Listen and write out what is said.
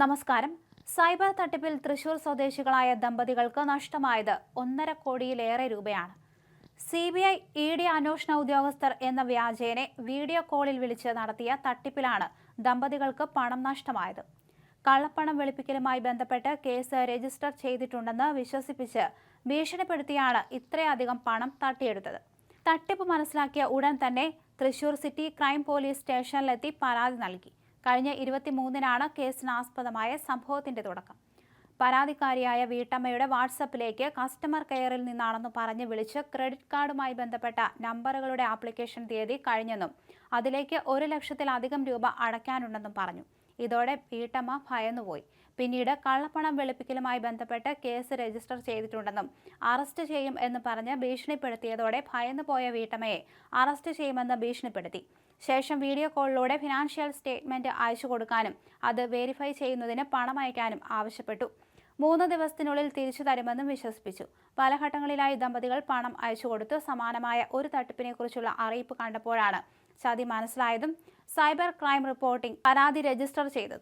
നമസ്കാരം. സൈബർ തട്ടിപ്പിൽ തൃശൂർ സ്വദേശികളായ ദമ്പതികൾക്ക് നഷ്ടമായത് ഒന്നര കോടിയിലേറെ രൂപയാണ്. C B I E D അന്വേഷണ ഉദ്യോഗസ്ഥർ എന്ന വ്യാജേനെ വീഡിയോ കോളിൽ വിളിച്ച് നടത്തിയ തട്ടിപ്പിലാണ് ദമ്പതികൾക്ക് പണം നഷ്ടമായത്. കള്ളപ്പണം വെളുപ്പിക്കലുമായി ബന്ധപ്പെട്ട് കേസ് രജിസ്റ്റർ ചെയ്തിട്ടുണ്ടെന്ന് വിശ്വസിപ്പിച്ച് ഭീഷണിപ്പെടുത്തിയാണ് ഇത്രയധികം പണം തട്ടിയെടുത്തത്. തട്ടിപ്പ് മനസ്സിലാക്കിയ ഉടൻ തന്നെ തൃശൂർ സിറ്റി ക്രൈം പോലീസ് സ്റ്റേഷനിലെത്തി പരാതി നൽകി. കഴിഞ്ഞ ഇരുപത്തിമൂന്നിനാണ് കേസിനാസ്പദമായ സംഭവത്തിന്റെ തുടക്കം. പരാതിക്കാരിയായ വീട്ടമ്മയുടെ വാട്സപ്പിലേക്ക് കസ്റ്റമർ കെയറിൽ നിന്നാണെന്ന് പറഞ്ഞ് വിളിച്ച് ക്രെഡിറ്റ് കാർഡുമായി ബന്ധപ്പെട്ട നമ്പറുകളുടെ ആപ്ലിക്കേഷൻ തീയതി കഴിഞ്ഞെന്നും അതിലേക്ക് ഒരു ലക്ഷത്തിലധികം രൂപ അടയ്ക്കാനുണ്ടെന്നും പറഞ്ഞു. ഇതോടെ വീട്ടമ്മ ഭയന്നുപോയി. പിന്നീട് കള്ളപ്പണം വെളുപ്പിക്കലുമായി ബന്ധപ്പെട്ട് കേസ് രജിസ്റ്റർ ചെയ്തിട്ടുണ്ടെന്നും അറസ്റ്റ് ചെയ്യും എന്ന് പറഞ്ഞ് ഭീഷണിപ്പെടുത്തിയതോടെ ഭയന്നുപോയ വീട്ടമ്മയെ അറസ്റ്റ് ചെയ്യുമെന്ന് ഭീഷണിപ്പെടുത്തി. ശേഷം വീഡിയോ കോളിലൂടെ ഫിനാൻഷ്യൽ സ്റ്റേറ്റ്മെന്റ് അയച്ചു കൊടുക്കാനും അത് വെരിഫൈ ചെയ്യുന്നതിന് പണം അയക്കാനും ആവശ്യപ്പെട്ടു. മൂന്ന് ദിവസത്തിനുള്ളിൽ തിരിച്ചു തരുമെന്നും വിശ്വസിപ്പിച്ചു. പല ഘട്ടങ്ങളിലായി ദമ്പതികൾ പണം അയച്ചു കൊടുത്തു സമാനമായ ഒരു തട്ടിപ്പിനെക്കുറിച്ചുള്ള അറിയിപ്പ് കണ്ടപ്പോഴാണ് ചതി മനസ്സിലായതും സൈബർ ക്രൈം റിപ്പോർട്ടിംഗ് പരാതി രജിസ്റ്റർ ചെയ്തത്.